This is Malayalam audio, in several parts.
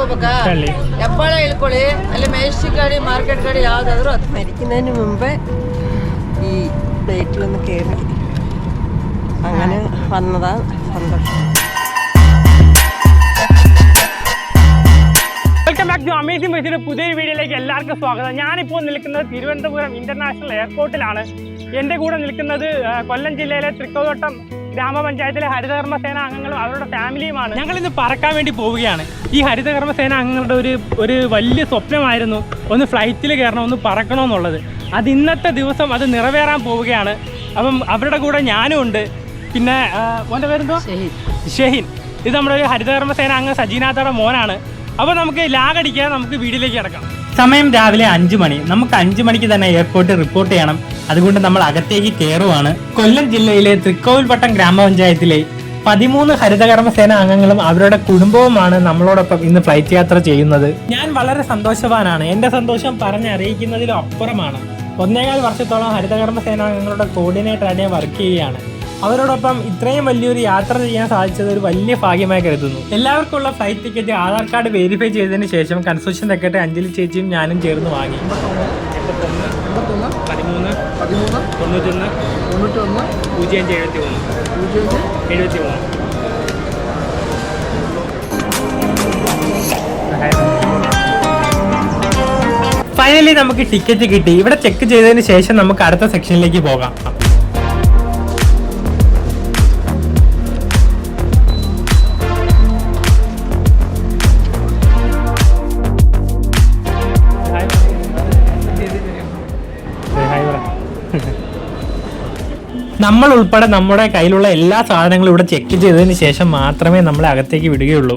ಗುಟ್ಟಹಳ್ಳಿ ಗುಟ್ಟಳ್ಳಿಗೆ ಹೋಗ್ಬೇಕಾ ಗುಟ್ಟಹಳ್ಳಿ. ಹೆಬ್ಬಾಳ ಇಳ್ಕೊಳ್ಳಿ ಅಲ್ಲಿ ಮೆಜೆಸ್ಟಿಕ್ ಗಾಡಿ ಮಾರ್ಕೆಟ್ ಗಾಡಿ ಯಾವ್ದಾದ್ರು ಹತ್ತು മരിക്കുന്നതിന് മുമ്പേ ഈ പ്ലേറ്റിലൊന്ന് കയറി അങ്ങനെ വന്നതാ സന്തോഷം വെൽക്കം ബാക്ക് ടു അമേസിംഗ് ബൈസിന്റെ പുതിയൊരു വീഡിയോയിലേക്ക് എല്ലാവർക്കും സ്വാഗതം ഞാനിപ്പോൾ നിൽക്കുന്നത് തിരുവനന്തപുരം ഇന്റർനാഷണൽ എയർപോർട്ടിലാണ് എൻ്റെ കൂടെ നിൽക്കുന്നത് ആ, കൊല്ലം ജില്ലയിലെ തൃക്കോട്ടം ഗ്രാമപഞ്ചായത്തിലെ ഹരിതകർമ്മ സേന അംഗങ്ങളും അവരുടെ ഫാമിലിയുമാണ്. ഞങ്ങൾ ഇന്ന് പറക്കാൻ വേണ്ടി പോവുകയാണ്. ഈ ഹരിതകർമ്മ സേന അംഗങ്ങളുടെ ഒരു ഒരു വലിയ സ്വപ്നമായിരുന്നു ഒന്ന് ഫ്ലൈറ്റിൽ കയറണം ഒന്ന് പറക്കണമെന്നുള്ളത് അത് ഇന്നത്തെ ദിവസം അത് നിറവേറാൻ പോവുകയാണ്. അപ്പം അവരുടെ കൂടെ ഞാനും ഉണ്ട്. പിന്നെ മോന്റെ പേരെന്തോ ഷെഹിൻ ഇത് നമ്മുടെ ഒരു ഹരിതകർമ്മ സേന അംഗം സജീനാഥയുടെ മോനാണ്. അപ്പോൾ നമുക്ക് ലാഗടിക്കാതെ നമുക്ക് വീട്ടിലേക്ക് കിടക്കാം. സമയം രാവിലെ അഞ്ചു മണി. നമുക്ക് അഞ്ചു മണിക്ക് തന്നെ എയർപോർട്ടിൽ റിപ്പോർട്ട് ചെയ്യണം. അതുകൊണ്ട് നമ്മൾ അകത്തേക്ക് കയറുവാണ് കൊല്ലം ജില്ലയിലെ തൃക്കോവിൽപട്ടം ഗ്രാമപഞ്ചായത്തിലെ പതിമൂന്ന് ഹരിതകർമ്മസേന അംഗങ്ങളും അവരുടെ കുടുംബവുമാണ് നമ്മളോടൊപ്പം ഇന്ന് ഫ്ലൈറ്റ് യാത്ര ചെയ്യുന്നത്. ഞാൻ വളരെ സന്തോഷവാനാണ്. എന്റെ സന്തോഷം പറഞ്ഞറിയിക്കുന്നതിലും അപ്പുറമാണ്. ഒന്നേകാൽ വർഷത്തോളം ഹരിതകർമ്മസേന അംഗങ്ങളുടെ കോർഡിനേറ്ററായിട്ട് ഞാൻ വർക്ക് ചെയ്യുകയാണ്. അവരോടൊപ്പം ഇത്രയും വലിയൊരു യാത്ര ചെയ്യാൻ സാധിച്ചത് ഒരു വലിയ ഭാഗ്യമായി കരുതുന്നു. എല്ലാവർക്കും ഉള്ള flight ticket Aadhaar card verify ചെയ്തതിന് ശേഷം കൺസ്ട്രക്ഷൻ സെക്രട്ടറി അഞ്ജലി ചേച്ചിയും ഞാനും ചേർന്ന് വാങ്ങി. തൊണ്ണൂറ്റൊന്ന് തൊണ്ണൂറ്റൊന്ന് പൂജ്യം അഞ്ച് എഴുപത്തി മൂന്ന് പൂജ്യം അഞ്ച്. എഴുപത്തി മൂന്ന് ഫൈനലി നമുക്ക് ടിക്കറ്റ് കിട്ടി. ഇവിടെ ചെക്ക് ചെയ്തതിന് ശേഷം നമുക്ക് അടുത്ത സെക്ഷനിലേക്ക് പോകാം. നമ്മൾ ഉൾപ്പെടെ നമ്മുടെ കയ്യിലുള്ള എല്ലാ സാധനങ്ങളും ഇവിടെ ചെക്ക് ചെയ്തതിന് ശേഷം മാത്രമേ നമ്മളെ അകത്തേക്ക് വിടുകയുള്ളൂ.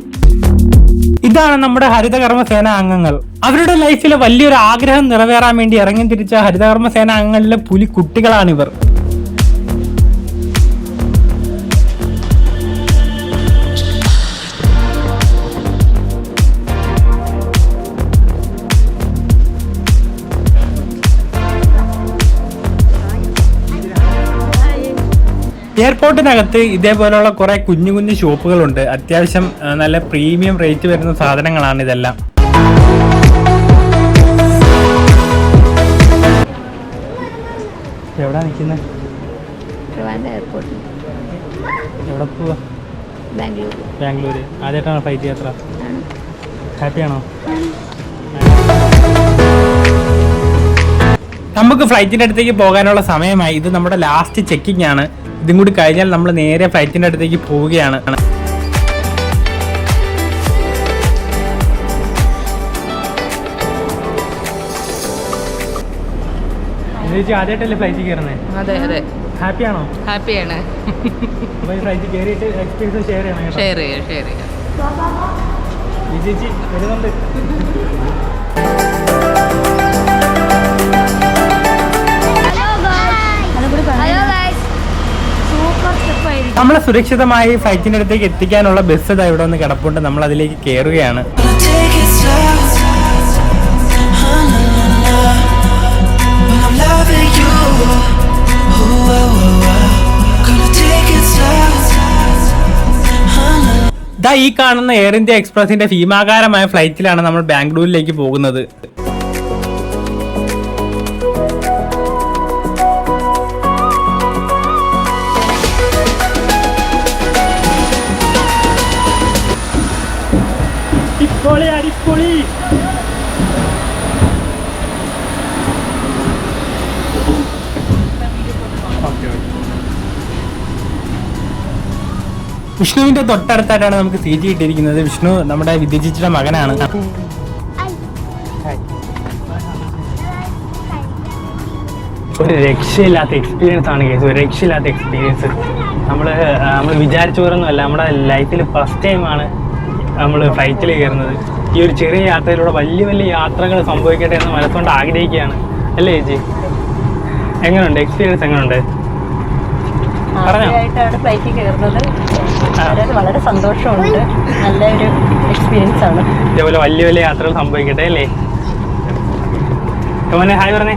ഇതാണ് നമ്മുടെ ഹരിതകർമ്മ സേന അംഗങ്ങൾ. അവരുടെ ലൈഫിലെ വലിയൊരു ആഗ്രഹം നിറവേറാൻ വേണ്ടി ഇറങ്ങി തിരിച്ച ഹരിതകർമ്മ സേന അംഗങ്ങളിലെ പുലി കുട്ടികളാണിവർ എയർപോർട്ടിനകത്ത് ഇതേപോലെയുള്ള കുറെ കുഞ്ഞു കുഞ്ഞു ഷോപ്പുകളുണ്ട്. അത്യാവശ്യം നല്ല പ്രീമിയം റേറ്റ് വരുന്ന സാധനങ്ങളാണ് ഇതെല്ലാം. എവിടെ നിൽക്കുന്നത് എവിടെ പോവാ? ബാംഗ്ലൂർ ബാംഗ്ലൂര്. ആദ്യമായിട്ടാണ് ഫ്ലൈറ്റ് യാത്ര? ഹാപ്പിയാണോ? നമുക്ക് ഫ്ലൈറ്റിന്റെ അടുത്തേക്ക് പോകാനുള്ള സമയമായി. ഇത് നമ്മുടെ ലാസ്റ്റ് ചെക്കിംഗ് ആണ്. ഇതും കൂടി കഴിഞ്ഞാൽ നമ്മൾ നേരെ ഫ്ലൈറ്റിന്റെ അടുത്തേക്ക് പോവുകയാണ്. ആദ്യമായിട്ടല്ലേ ഫ്ലൈറ്റിൽ കയറുന്നത് അതെ അതെ. ഹാപ്പിയാണോ ഹാപ്പിയാണ് അപ്പോൾ ഈ ഫ്ലൈറ്റിൽ കയറിയിട്ട് എക്സ്പീരിയൻസ് ഷെയർ ചെയ്യണം ഷെയർ ചെയ്യാം ഷെയർ ചെയ്യാം. ഈ ചേച്ചി വരുന്നുണ്ട്. ഹലോ ഗൈസ് സൂപ്പർ ട്രിപ്പ് ആയിരിക്കും നമ്മളെ സുരക്ഷിതമായി ഫ്ലൈറ്റിന്റെ അടുത്തേക്ക് എത്തിക്കാനുള്ള ബസ് ഇതാ ഇവിടെ ഒന്ന് കിടപ്പുണ്ട്. നമ്മൾ അതിലേക്ക് കയറുകയാണ് ഈ കാണുന്ന എയർ ഇന്ത്യ എക്സ്പ്രസിന്റെ ഭീമാകാരമായ ഫ്ലൈറ്റിലാണ് നമ്മൾ ബാംഗ്ലൂരിലേക്ക് പോകുന്നത്. അടിപൊളി അടിപൊളി. വിഷ്ണുവിന്റെ തൊട്ടടുത്തായിട്ടാണ് നമുക്ക് സീറ്റ് കിട്ടിയിരിക്കുന്നത്. വിഷ്ണു നമ്മുടെ വിദ്യജിച്ചിയുടെ മകനാണ്. ഒരു രക്ഷയില്ലാത്ത എക്സ്പീരിയൻസ് ആണ് കേസ്. ഒരു രക്ഷയില്ലാത്ത എക്സ്പീരിയൻസ് നമ്മൾ നമ്മൾ വിചാരിച്ച പോലൊന്നുമല്ല നമ്മുടെ ലൈഫിൽ ഫസ്റ്റ് ടൈമാണ് നമ്മൾ ഫ്ലൈറ്റിൽ കയറുന്നത്. ഈ ഒരു ചെറിയ യാത്രയിലൂടെ വലിയ വലിയ യാത്രകൾ സംഭവിക്കട്ടെ എന്ന് മനസ്സുകൊണ്ട് ആഗ്രഹിക്കുകയാണ്. അല്ലേ ചേച്ചി? എങ്ങനെയുണ്ട് എക്സ്പീരിയൻസ് എങ്ങനെയുണ്ട് പറഞ്ഞോ. ആദ്യമായിട്ടാണ് ഫ്ലൈറ്റിൽ കയറുന്നത്. വളരെ വളരെ സന്തോഷമുണ്ട്. നല്ലൊരു എക്സ്പീരിയൻസ് ആണ്. ഇതേപോലെ വലിയ വലിയ യാത്രകൾ സംഭവിക്കട്ടെ അല്ലേ? ഹായ് പറഞ്ഞേ.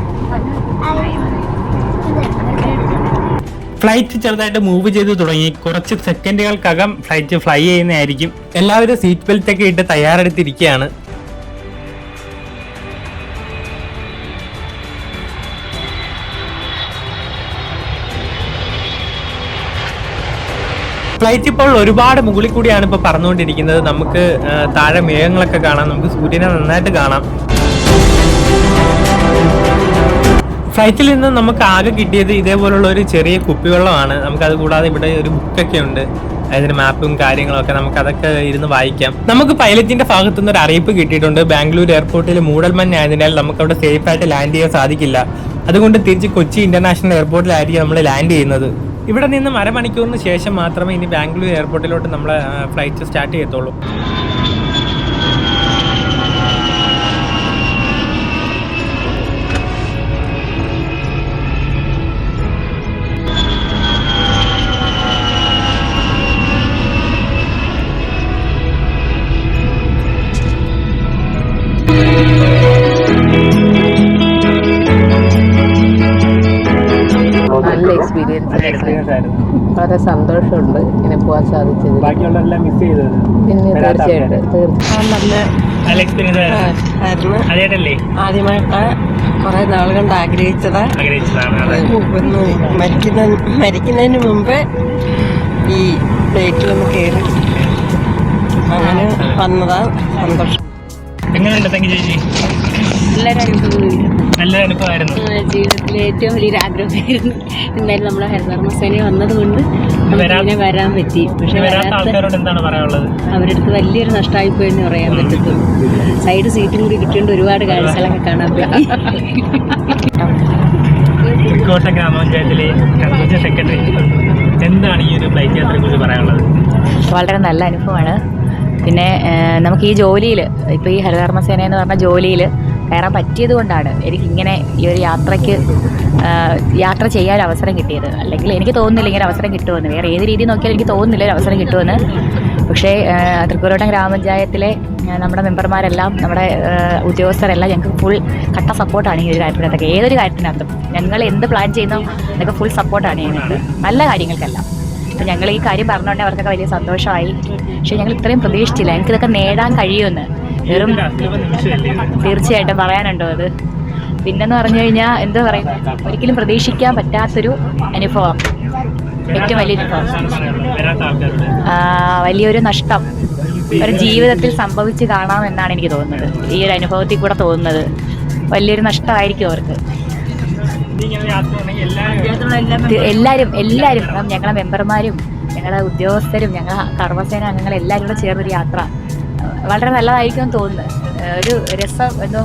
ഫ്ലൈറ്റ് ചെറുതായിട്ട് മൂവ് ചെയ്ത് തുടങ്ങി. കുറച്ച് സെക്കൻഡുകൾക്കകം ഫ്ലൈറ്റ് ഫ്ലൈ ചെയ്യുന്നതായിരിക്കും. എല്ലാവരും സീറ്റ് ബെൽറ്റ് ഒക്കെ ഇട്ട് തയ്യാറെടുത്തിരിക്കുകയാണ്. ഫ്ലൈറ്റ് ഇപ്പോൾ ഒരുപാട് മുകളിൽ കൂടിയാണ് ഇപ്പോൾ പറന്നുകൊണ്ടിരിക്കുന്നത്. നമുക്ക് താഴെ മേഘങ്ങളൊക്കെ കാണാം. നമുക്ക് സൂര്യനെ നന്നായിട്ട് കാണാം. ഫ്ലൈറ്റിൽ നിന്ന് നമുക്ക് ആകെ കിട്ടിയത് ഇതേപോലുള്ള ഒരു ചെറിയ കുപ്പിവെള്ളമാണ്. നമുക്ക് അത് കൂടാതെ ഇവിടെ ഒരു ബുക്കൊക്കെ ഉണ്ട്. അതിന് മാപ്പും കാര്യങ്ങളൊക്കെ നമുക്ക് അതൊക്കെ ഇരുന്ന് വായിക്കാം. നമുക്ക് പൈലറ്റിന്റെ ഭാഗത്തു നിന്ന് ഒരു അറിയിപ്പ് കിട്ടിയിട്ടുണ്ട്. ബാംഗ്ലൂർ എയർപോർട്ടിൽ മൂടൽമഞ്ഞായതിനാൽ നമുക്ക് അവിടെ സേഫ് ആയിട്ട് ലാൻഡ് ചെയ്യാൻ സാധിക്കില്ല. അതുകൊണ്ട് തിരിച്ച് കൊച്ചി ഇന്റർനാഷണൽ എയർപോർട്ടിലായിരിക്കും നമ്മൾ ലാൻഡ് ചെയ്യുന്നത്. ഇവിടെ നിന്ന് അരമണിക്കൂറിന് ശേഷം മാത്രമേ ഇനി ബാംഗ്ലൂർ എയർപോർട്ടിലോട്ട് നമ്മളെ ഫ്ലൈറ്റ് സ്റ്റാർട്ട് ചെയ്യത്തുള്ളൂ. വളരെ സന്തോഷമുണ്ട് ഇങ്ങനെ പോകാൻ സാധിച്ചത് ബാക്കിയുള്ളതെല്ലാം മിസ് ചെയ്തത്. പിന്നെ തീർച്ചയായിട്ടും കുറെ നാൾ കൊണ്ട് ആഗ്രഹിച്ചത്. മരിക്കുന്ന മരിക്കുന്നതിന് മുമ്പേ ഈ ഫ്ലൈറ്റിലൊന്ന് കയറി അങ്ങനെ വന്നതാ സന്തോഷം. എങ്ങനെയുണ്ട് തങ്കി ചേച്ചി? നല്ലൊരു അനുഭവമായിരുന്നു. നല്ലൊരു അനുഭവമായിരുന്നു. ജീവിതത്തിലെ ഏറ്റവും വലിയൊരു ആഗ്രഹമായിരുന്നു. എന്തായാലും നമ്മളെ ഹരിതകർമ്മസേന വന്നതുകൊണ്ട് ഇങ്ങനെ വരാൻ പറ്റി. പക്ഷെ അവരുടെ അടുത്ത് വലിയൊരു നഷ്ടമായിപ്പോയി എന്ന് പറയാൻ പറ്റത്തുള്ളൂ. സൈഡ് സീറ്റും കൂടി കിട്ടിയോണ്ട് ഒരുപാട് കാഴ്ചകളൊക്കെ കാണാൻ പറ്റി. ഗ്രാമപഞ്ചായത്തിലെ സെക്രട്ടറി എന്താണ് ഈ ഒരു ഫ്ലൈറ്റ് യാത്രയെ കുറിച്ച് പറയാനുള്ളത്? വളരെ നല്ല അനുഭവമാണ്. പിന്നെ നമുക്ക് ഈ ജോലിയിൽ ഇപ്പോൾ ഈ ഹരിതകർമ്മസേന എന്ന് പറഞ്ഞ ജോലിയിൽ കയറാൻ പറ്റിയത് കൊണ്ടാണ് എനിക്കിങ്ങനെ ഈ ഒരു യാത്രയ്ക്ക് യാത്ര ചെയ്യാൻ അവസരം കിട്ടിയത്. അല്ലെങ്കിൽ എനിക്ക് തോന്നുന്നില്ല ഇങ്ങനെ അവസരം കിട്ടുമെന്ന്. വേറെ ഏത് രീതി നോക്കിയാലും എനിക്ക് തോന്നുന്നില്ല ഒരു അവസരം കിട്ടുമെന്ന്. പക്ഷേ തൃക്കൂരോട്ടം ഗ്രാമപഞ്ചായത്തിലെ നമ്മുടെ മെമ്പർമാരെല്ലാം നമ്മുടെ ഉദ്യോഗസ്ഥരെല്ലാം ഞങ്ങൾക്ക് ഫുൾ കട്ട സപ്പോർട്ടാണ് ഈ ഒരു കാര്യത്തിനകത്തൊക്കെ. ഏതൊരു കാര്യത്തിനകത്തും. ഞങ്ങൾ എന്ത് പ്ലാൻ ചെയ്യുന്നോ അതൊക്കെ ഫുൾ സപ്പോർട്ടാണ് ഞങ്ങൾക്ക് നല്ല കാര്യങ്ങൾക്കെല്ലാം. അപ്പം ഞങ്ങൾ ഈ കാര്യം പറഞ്ഞുകൊണ്ട് അവർക്കൊക്കെ വലിയ സന്തോഷമായി. പക്ഷേ ഞങ്ങൾ ഇത്രയും പ്രതീക്ഷിച്ചില്ല. ഞങ്ങൾക്ക് ഇതൊക്കെ നേടാൻ കഴിയുമെന്ന്. വെറും തീർച്ചയായിട്ടും പറയാനുണ്ടോ അത്? പിന്നെന്ന് പറഞ്ഞു കഴിഞ്ഞാൽ എന്താ പറയുക ഒരിക്കലും പ്രതീക്ഷിക്കാൻ പറ്റാത്തൊരു അനുഭവം. ഏറ്റവും വലിയ അനുഭവം. വലിയൊരു നഷ്ടം. ഒരു ജീവിതത്തിൽ സംഭവിച്ച് കാണാമെന്നാണ് എനിക്ക് തോന്നുന്നത്. ഈ ഒരു അനുഭവത്തിൽ കൂടെ തോന്നുന്നത്. വലിയൊരു നഷ്ടമായിരിക്കും അവർക്ക്. എല്ലാവരും എല്ലാവരും ഞങ്ങളെ മെമ്പർമാരും ഞങ്ങളെ ഉദ്യോഗസ്ഥരും ഞങ്ങളെ കർമ്മസേന അംഗങ്ങൾ എല്ലാവരും കൂടെ ചേർന്നൊരു യാത്ര. വളരെ നല്ലതായിരിക്കും എന്ന് തോന്നുന്നു ഒരു രസം എന്തോ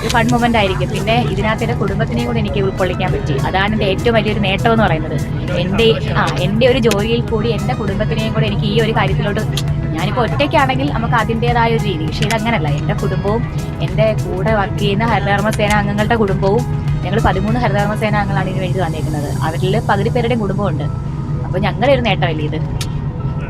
ഒരു ഫൺ മൊമെന്റ് ആയിരിക്കും. പിന്നെ ഇതിനകത്ത് എന്റെ കുടുംബത്തിനെയും കൂടി എനിക്ക് ഉൾക്കൊള്ളിക്കാൻ പറ്റി. അതാണ് എന്റെ ഏറ്റവും വലിയൊരു നേട്ടം എന്ന് പറയുന്നത്. എന്റെ ആ എന്റെ ഒരു ജോലിയിൽ കൂടി എന്റെ കുടുംബത്തിനെയും കൂടി എനിക്ക് ഈ ഒരു കാര്യത്തിലോട്ട് ഞാനിപ്പോൾ ഒറ്റയ്ക്കാണെങ്കിൽ നമുക്ക് അതിന്റെതായ ഒരു രീതി. പക്ഷേ ഇതങ്ങനല്ല. എന്റെ കുടുംബവും എന്റെ കൂടെ വർക്ക് ചെയ്യുന്ന ഹരിതകർമ്മ സേന അംഗങ്ങളുടെ കുടുംബവും ഞങ്ങൾ പതിമൂന്ന് ഹരിതകർമ്മ സേന അംഗങ്ങളാണ് ഇതിന് വേണ്ടി വന്നിരിക്കുന്നത് അവരിൽ പകുതി പേരുടെയും കുടുംബമുണ്ട്. അപ്പോൾ ഞങ്ങളുടെ ഒരു നേട്ടമല്ലേ ഇത്?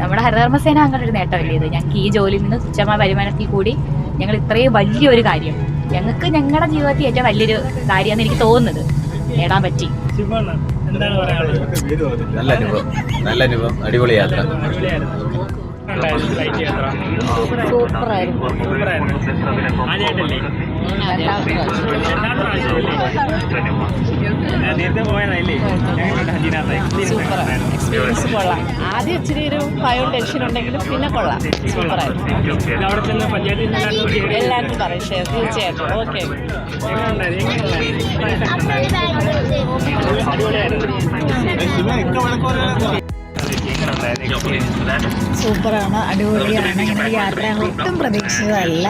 നമ്മുടെ ഹരിധർമ്മസേന അംഗങ്ങളുടെ ഒരു നേട്ടമല്ലേ ഇത്? ഞങ്ങൾക്ക് ഈ ജോലിയിൽ നിന്ന് തുച്ഛമായ വരുമാനത്തിൽ കൂടി ഞങ്ങൾ ഇത്രയും വലിയൊരു കാര്യം ഞങ്ങൾക്ക് ഞങ്ങളുടെ ജീവിതത്തിൽ ഏറ്റവും വലിയൊരു കാര്യമെന്ന് എനിക്ക് തോന്നുന്നത്. നേടാൻ പറ്റി. എന്താണ് പറയാനുള്ളത്? നല്ല അനുഭവം. നല്ല അനുഭവം. അടിപൊളി യാത്ര. അടിപൊളിയായിരുന്നു ഉണ്ടായിരുന്നു ഫ്ലൈറ്റ് യാത്ര സൂപ്പറായിരുന്നു നേരത്തെ പോയതല്ലേ അതിനകത്ത് എക്സ്പീരിയൻസ് കൊള്ളാം ആദ്യം ഇച്ചിരി ഒരു ഭയവും ടെൻഷൻ ഉണ്ടെങ്കിലും പിന്നെ കൊള്ളാം സൂപ്പറായിരുന്നു എല്ലാവർക്കും പറയും ഷെയർ തീർച്ചയായിട്ടും ഓക്കെ? അടിപൊളിയായിരുന്നു. സൂപ്പറാണ് അടിപൊളിയാണ്. ഇങ്ങനെ യാത്ര ഒട്ടും പ്രതീക്ഷിച്ചതല്ല.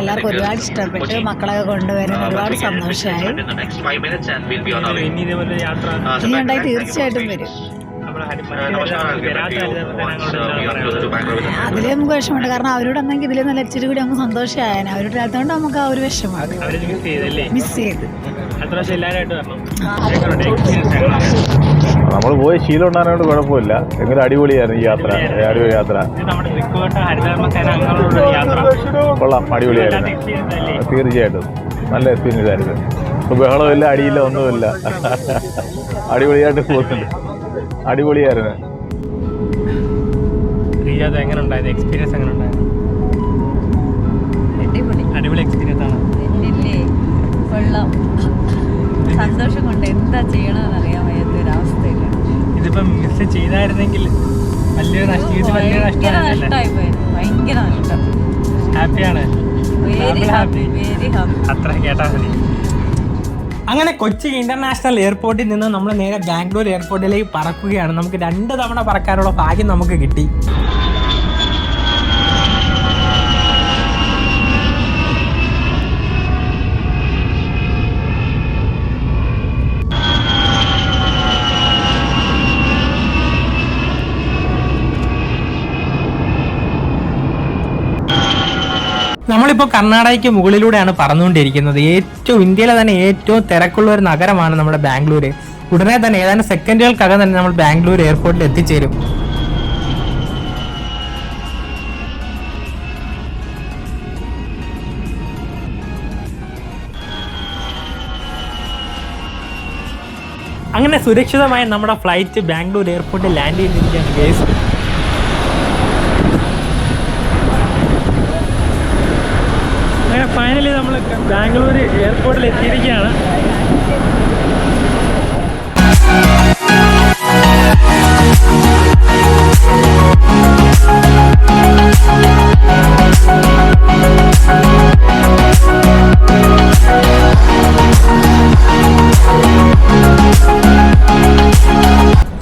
എല്ലാവർക്കും ഒരുപാട് ഇഷ്ടപ്പെട്ടു മക്കളൊക്കെ കൊണ്ടുവരുന്ന ഒരുപാട് സന്തോഷമായി ഇനി ഇതേപോലെ യാത്ര ഇനി ഉണ്ടായി തീർച്ചയായിട്ടും വരും. അതിലും നമുക്ക് വിഷമമുണ്ട്. കാരണം അവരോട് അന്നെങ്കിൽ ഇതിലെ നല്ല ഇച്ചിരി കൂടി നമുക്ക് സന്തോഷമായേനെ. അവരോട് ഇല്ലാത്തതുകൊണ്ട് നമുക്ക് ആ ഒരു വിഷമമാണ് അവരെ മിസ് ചെയ്ത്. അടുത്ത നമ്മൾ പോയ ശീലം ഉണ്ടാകുന്നതുകൊണ്ട് കുഴപ്പമില്ല. എങ്കിലും അടിപൊളിയായിരുന്നു ഈ യാത്ര. അടിപൊളി യാത്ര. കൊള്ളാം. അടിപൊളിയായിരുന്നു. തീർച്ചയായിട്ടും. നല്ല എക്സ്പീരിയൻസ് ആയിരുന്നു. ഇപ്പൊ ബഹളമില്ല അടിയില്ല ഒന്നുമില്ല. അടിപൊളിയായിട്ട് പോകുന്നുണ്ട്. അടിപൊളിയായിരുന്നു. എങ്ങനെ ഉണ്ടായത് എക്സ്പീരിയൻസ് എങ്ങനെ അടിപൊളി. അടിപൊളി എക്സ്പീരിയൻസ് ആണ്. ഇല്ലേ കൊള്ളാം. സന്തോഷം കൊണ്ട് എന്താ ചെയ്യണമെന്ന് അറിയാൻ വയ്യാത്തൊരവസ്ഥയില്ല ഇതിപ്പം മിസ് ചെയ്തായിരുന്നെങ്കിൽ വലിയ നഷ്ടം വലിയ നഷ്ടമാണ് ഹാപ്പിയാണ് അത്ര കേട്ടാ മതി. അങ്ങനെ കൊച്ചി ഇന്റർനാഷണൽ എയർപോർട്ടിൽ നിന്ന് നമ്മൾ നേരെ ബാംഗ്ലൂർ എയർപോർട്ടിലേക്ക് പറക്കുകയാണ്. നമുക്ക് രണ്ട് തവണ പറക്കാനുള്ള ഭാഗ്യം നമുക്ക് കിട്ടി. നമ്മളിപ്പോൾ കർണാടകയ്ക്ക് മുകളിലൂടെയാണ് പറന്നുകൊണ്ടിരിക്കുന്നത്. ഏറ്റവും ഇന്ത്യയിലെ തന്നെ ഏറ്റവും തിരക്കുള്ള ഒരു നഗരമാണ് നമ്മുടെ ബാംഗ്ലൂര്. ഉടനെ തന്നെ ഏതാനും സെക്കൻഡുകൾക്കകം തന്നെ നമ്മൾ ബാംഗ്ലൂർ എയർപോർട്ടിൽ എത്തിച്ചേരും. അങ്ങനെ സുരക്ഷിതമായി നമ്മുടെ ഫ്ലൈറ്റ് ബാംഗ്ലൂർ എയർപോർട്ടിൽ ലാൻഡ് ചെയ്തിരിക്കുകയാണ് ഗേസ് അങ്ങനെ ഫൈനലി നമ്മൾ ബാംഗ്ലൂർ എയർപോർട്ടിൽ എത്തിയിരിക്കുകയാണ്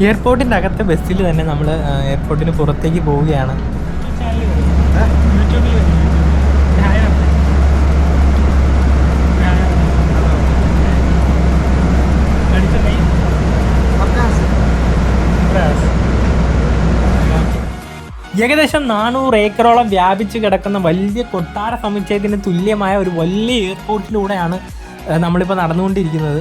എയർപോർട്ടിന്റെ അകത്തെ ബസ്സിൽ തന്നെ നമ്മൾ എയർപോർട്ടിന് പുറത്തേക്ക് പോവുകയാണ്. ഏകദേശം നാനൂറ് ഏക്കറോളം വ്യാപിച്ച് കിടക്കുന്ന വലിയ കൊട്ടാര സമുച്ചയത്തിന് തുല്യമായ ഒരു വലിയ എയർപോർട്ടിലൂടെയാണ് നമ്മളിപ്പോൾ നടന്നുകൊണ്ടിരിക്കുന്നത്.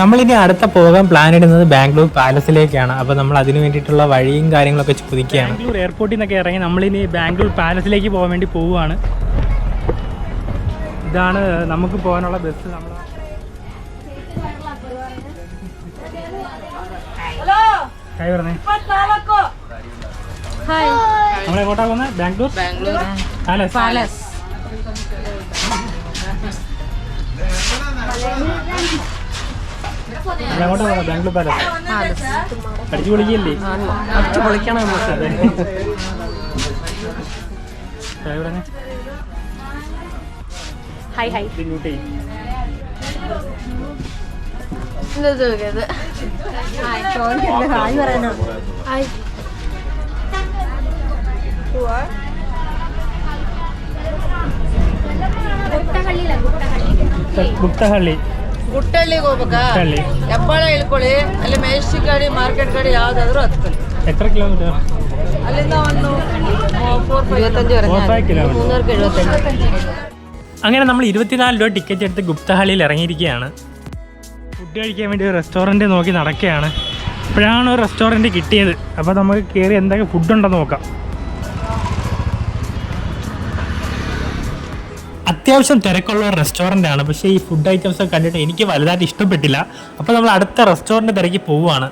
നമ്മളിനി അടുത്ത പോകാൻ പ്ലാൻ ഇടുന്നത് ബാംഗ്ലൂർ പാലസിലേക്കാണ്. അപ്പോൾ നമ്മൾ അതിനു വേണ്ടിയിട്ടുള്ള വഴിയും കാര്യങ്ങളൊക്കെ ചോദിക്കുകയാണ്. ബാംഗ്ലൂർ എയർപോർട്ടിൽ നിന്നൊക്കെ ഇറങ്ങി നമ്മളിനി ബാംഗ്ലൂർ പാലസിലേക്ക് പോകാൻ വേണ്ടി പോവുകയാണ്. ഇതാണ് നമുക്ക് പോകാനുള്ള ബസ് നമ്മൾ ഹായ് പറഞ്ഞേ. നമ്മൾ എങ്ങോട്ടാ പോകുന്നത് ബാംഗ്ലൂർ? ബാംഗ്ലൂർ പാലസ് പാലസ് എങ്ങോട്ടാ പോകുന്നത് ബാംഗ്ലൂർ പാലസ് അടിച്ചു പൊളിക്കല്ലേ പൊളിക്കണം നമുക്ക് Hi, hi. Then you Guttahalli ಹೋಗ್ಬೇಕಾ? ಹೆಬ್ಬಾಳ ಇಳ್ಕೊಳ್ಳಿ. ಅಲ್ಲಿ ಮೇಸ್ಟ್ರಿ ಗಾಡಿ ಮಾರ್ಕೆಟ್ ಗಾಡಿ ಯಾವ್ದಾದ್ರು ಹತ್ಕೊಳ್ಳಿ. ಎತ್ತರ ಕಿಲೋಮೀಟರ್? ಅಲ್ಲಿಂದ ಒಂದು ಫೋರ್ ಫೈವ್ ಐವತ್ತೈದು ಮೂವತ್ತೈದು ಕಿಲೋಮೀಟರ್. അങ്ങനെ നമ്മൾ ഇരുപത്തിനാല് രൂപ ടിക്കറ്റ് എടുത്ത് ഗുപ്തഹാളിയിൽ ഇറങ്ങിയിരിക്കുകയാണ്. ഫുഡ് കഴിക്കാൻ വേണ്ടി ഒരു റെസ്റ്റോറന്റ് നോക്കി നടക്കുകയാണ്. അപ്പോഴാണ് ഒരു റെസ്റ്റോറന്റ് കിട്ടിയത്. അപ്പോൾ നമുക്ക് കയറി എന്തൊക്കെ ഫുഡുണ്ടെന്ന് നോക്കാം. അത്യാവശ്യം തിരക്കുള്ള ഒരു റെസ്റ്റോറന്റ് ആണ്. പക്ഷേ ഈ ഫുഡ് ഐറ്റംസ് കണ്ടിട്ട് എനിക്ക് വലുതായിട്ട് ഇഷ്ടപ്പെട്ടില്ല. അപ്പോൾ നമ്മൾ അടുത്ത റെസ്റ്റോറന്റ് തിരക്കി പോവുകയാണ്.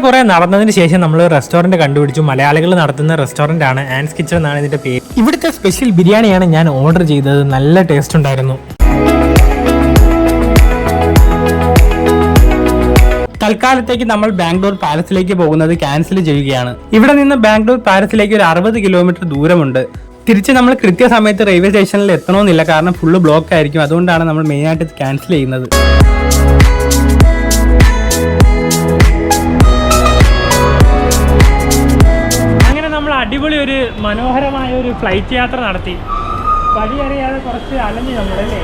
അങ്ങനെ കുറെ നടന്നതിന് ശേഷം നമ്മൾ റെസ്റ്റോറന്റ് കണ്ടുപിടിച്ചു. മലയാളികൾ നടത്തുന്ന റെസ്റ്റോറന്റ് ആണ് ആൻസ് കിച്ചൺ എന്നാണ് ഇതിന്റെ പേര്. ഇവിടുത്തെ സ്പെഷ്യൽ ബിരിയാണിയാണ് ഞാൻ ഓർഡർ ചെയ്തത്. നല്ല ടേസ്റ്റ് ഉണ്ടായിരുന്നു. തൽക്കാലത്തേക്ക് നമ്മൾ ബാംഗ്ലൂർ പാലസിലേക്ക് പോകുന്നത് ക്യാൻസൽ ചെയ്യുകയാണ്. ഇവിടെ നിന്ന് ബാംഗ്ലൂർ പാലസിലേക്ക് ഒരു അറുപത് കിലോമീറ്റർ ദൂരമുണ്ട്. തിരിച്ച് നമ്മൾ കൃത്യസമയത്ത് റെയിൽവേ സ്റ്റേഷനിൽ എത്തണമെന്നില്ല. കാരണം ഫുള്ള് ബ്ലോക്ക് ആയിരിക്കും. അതുകൊണ്ടാണ് നമ്മൾ മെയിനായിട്ട് ക്യാൻസൽ ചെയ്യുന്നത്. ഒരു മനോഹരമായ ഒരു ഫ്ലൈറ്റ് യാത്ര നടത്തി. വഴി അറിയാതെ കുറച്ച് അലഞ്ഞു നമ്മളല്ലേ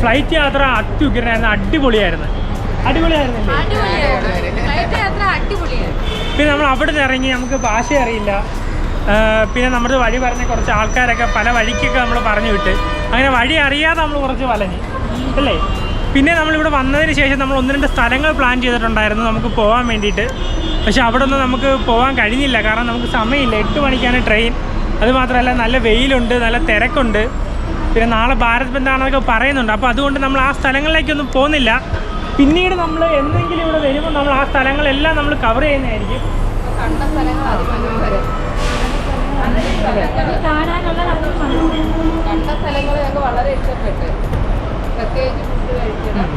ഫ്ലൈറ്റ് യാത്ര അത്യുഗ്രനായിരുന്നു. അടിപൊളിയായിരുന്നു. അടിപൊളിയായിരുന്നില്ലേ? പിന്നെ നമ്മൾ അവിടെ നിന്ന് ഇറങ്ങി. നമുക്ക് ഭാഷ അറിയില്ല പിന്നെ നമ്മുടെ വഴി പറഞ്ഞ കുറച്ച് ആൾക്കാരൊക്കെ പല വഴിക്കൊക്കെ നമ്മൾ പറഞ്ഞു വിട്ട്. അങ്ങനെ വഴി അറിയാതെ നമ്മൾ കുറച്ച് വലഞ്ഞു. അല്ലേ? പിന്നെ നമ്മളിവിടെ വന്നതിന് ശേഷം നമ്മൾ ഒന്ന് രണ്ട് സ്ഥലങ്ങൾ പ്ലാൻ ചെയ്തിട്ടുണ്ടായിരുന്നു നമുക്ക് പോകാൻ വേണ്ടിയിട്ട്. പക്ഷെ അവിടെ ഒന്നും നമുക്ക് പോകാൻ കഴിഞ്ഞില്ല. കാരണം നമുക്ക് സമയമില്ല. എട്ട് മണിക്കാണ് ട്രെയിൻ അതുമാത്രമല്ല നല്ല വെയിലുണ്ട് നല്ല തിരക്കുണ്ട്. പിന്നെ നാളെ ഭാരത് ബന്ധാണെന്നൊക്കെ പറയുന്നുണ്ട്. അപ്പോൾ അതുകൊണ്ട് നമ്മൾ ആ സ്ഥലങ്ങളിലേക്കൊന്നും പോകുന്നില്ല. പിന്നീട് നമ്മൾ എന്തെങ്കിലും ഇവിടെ വരുമ്പോൾ നമ്മൾ ആ സ്ഥലങ്ങളെല്ലാം നമ്മൾ കവർ ചെയ്യുന്നതായിരിക്കും. കണ്ട സ്ഥലങ്ങൾ ഞങ്ങൾക്ക് വളരെ ഇഷ്ടപ്പെട്ടു. പ്രത്യേകിച്ച് ഫുഡ് കഴിക്കണം.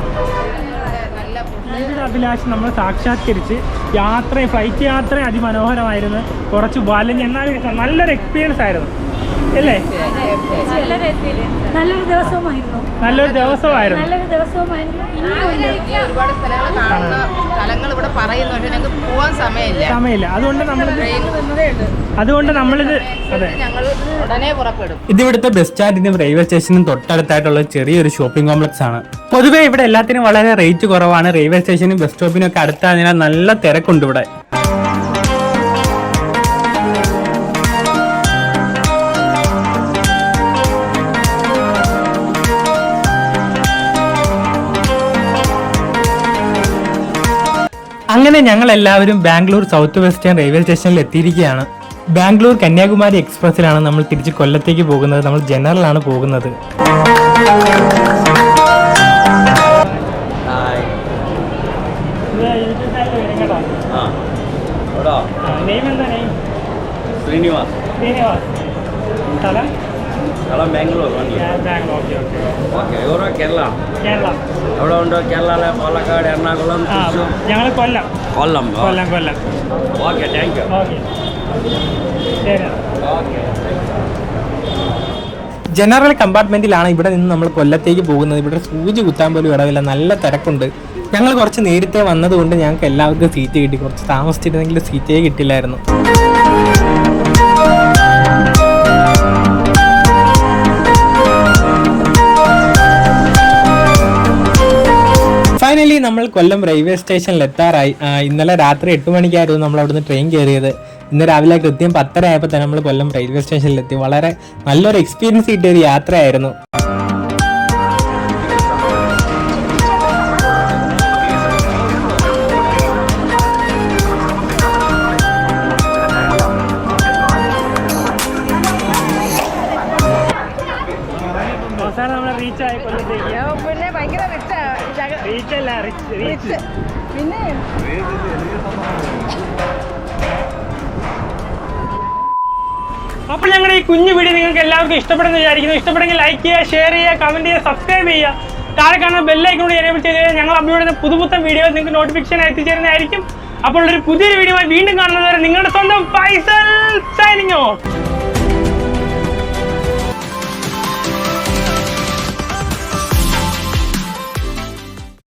നല്ല അഭിലാഷം നമ്മൾ സാക്ഷാത്കരിച്ച് യാത്ര ഫ്ലൈറ്റ് യാത്ര അതിമനോഹരമായിരുന്നു. കുറച്ച് വലഞ്ഞ് എന്നാലും നല്ലൊരു എക്സ്പീരിയൻസ് ആയിരുന്നു. അല്ലേ? നല്ലൊരു ദിവസമായിരുന്നു നല്ലൊരു ദിവസമായിരുന്നു. നല്ലൊരു ദിവസമായിരുന്നു ഒരുപാട് സ്ഥലങ്ങൾ കാണുന്ന സ്ഥലങ്ങൾ ഇവിടെ പറയുന്നുണ്ട് ഞങ്ങൾക്ക് പോകാൻ സമയമില്ല. സമയമില്ല. അതുകൊണ്ട് നമ്മൾ അതുകൊണ്ട് നമ്മളിത് അതെ. ഞങ്ങൾ ഉടനെ പുറപ്പെടും. ഇതിവിടുത്തെ ബസ് സ്റ്റാൻഡിനും റെയിൽവേ സ്റ്റേഷനും തൊട്ടടുത്തായിട്ടുള്ള ചെറിയൊരു ഷോപ്പിംഗ് കോംപ്ലക്സ് ആണ്. പൊതുവേ ഇവിടെ എല്ലാത്തിനും വളരെ റേറ്റ് കുറവാണ്. റെയിൽവേ സ്റ്റേഷനും ബസ് സ്റ്റോപ്പിനും ഒക്കെ അടുത്തായതിനാൽ നല്ല തിരക്കുണ്ട് ഇവിടെ. അങ്ങനെ ഞങ്ങൾ എല്ലാവരും ബാംഗ്ലൂർ സൗത്ത് വെസ്റ്റേൺ റെയിൽവേ സ്റ്റേഷനിൽ എത്തിയിരിക്കുകയാണ്. ബാംഗ്ലൂർ കന്യാകുമാരി എക്സ്പ്രസ്സിലാണ് നമ്മൾ തിരിച്ച് കൊല്ലത്തേക്ക് പോകുന്നത്. നമ്മൾ ജനറലാണ് പോകുന്നത്. ശ്രീനിവാസ്. ശ്രീനിവാസ്. സ്ഥലം? ബാംഗ്ലൂർ ഓക്കെ ഇവരോ കേരള. കേരള. എവിടെ ഉണ്ടോ? കേരള പാലക്കാട് എറണാകുളം ഞങ്ങൾ Kollam. Kollam Kollam Kollam. Okay thank you okay. General കമ്പാർട്ട്മെന്റിലാണ് ഇവിടെ നിന്ന് നമ്മൾ കൊല്ലത്തേക്ക് പോകുന്നത്. ഇവിടെ സൂചി കുത്താൻ പോലും ഇടവില്ല. നല്ല തിരക്കുണ്ട്. ഞങ്ങൾ കുറച്ച് നേരത്തെ വന്നതുകൊണ്ട് ഞങ്ങൾക്ക് എല്ലാവർക്കും സീറ്റ് കിട്ടി. കുറച്ച് താമസിച്ചിരുന്നെങ്കിൽ സീറ്റേ കിട്ടില്ലായിരുന്നു. നമ്മൾ കൊല്ലം റെയിൽവേ സ്റ്റേഷനിൽ എത്താറായി. ഇന്നലെ രാത്രി എട്ട് മണിക്കായിരുന്നു നമ്മൾ അവിടുന്ന് ട്രെയിൻ കയറിയത്. ഇന്ന് രാവിലെ കൃത്യം പത്തര ആയപ്പോൾ തന്നെ നമ്മൾ കൊല്ലം റെയിൽവേ സ്റ്റേഷനിലെത്തി വളരെ നല്ലൊരു എക്സ്പീരിയൻസ് കിട്ടിയ ഒരു യാത്രയായിരുന്നു. അവസാനം നമ്മൾ റീച്ച് ആയി കൊല്ലത്തേക്ക് പിന്നെ ഭയങ്കര റീച്ച് അല്ല റീച്ച് പിന്നെ? അപ്പോൾ ഞങ്ങളുടെ ഈ കുഞ്ഞു വീഡിയോ നിങ്ങൾക്ക് എല്ലാവർക്കും ഇഷ്ടപ്പെടുന്ന വിചാരിക്കുന്നു. ഇഷ്ടപ്പെടുമെങ്കിൽ ലൈക്ക് ചെയ്യുക ഷെയർ ചെയ്യുക കമന്റ് ചെയ്യുക സബ്സ്ക്രൈബ് ചെയ്യുക. താഴെ കാണുന്ന ബെല്ലൈക്കോട് എനേബിൾ ചെയ്ത് കഴിഞ്ഞാൽ ഞങ്ങൾ അപ്ലോഡ് ചെയ്യുന്ന പുതുപുത്തൻ വീഡിയോ നിങ്ങൾക്ക് നോട്ടിഫിക്കേഷൻ എത്തിച്ചേരുന്നതായിരിക്കും. അപ്പോൾ ഒരു പുതിയൊരു വീഡിയോ വീണ്ടും കാണുന്നതുവരെ നിങ്ങളുടെ സ്വന്തം ഫൈസൽ സൈനിങ് ഓഫ്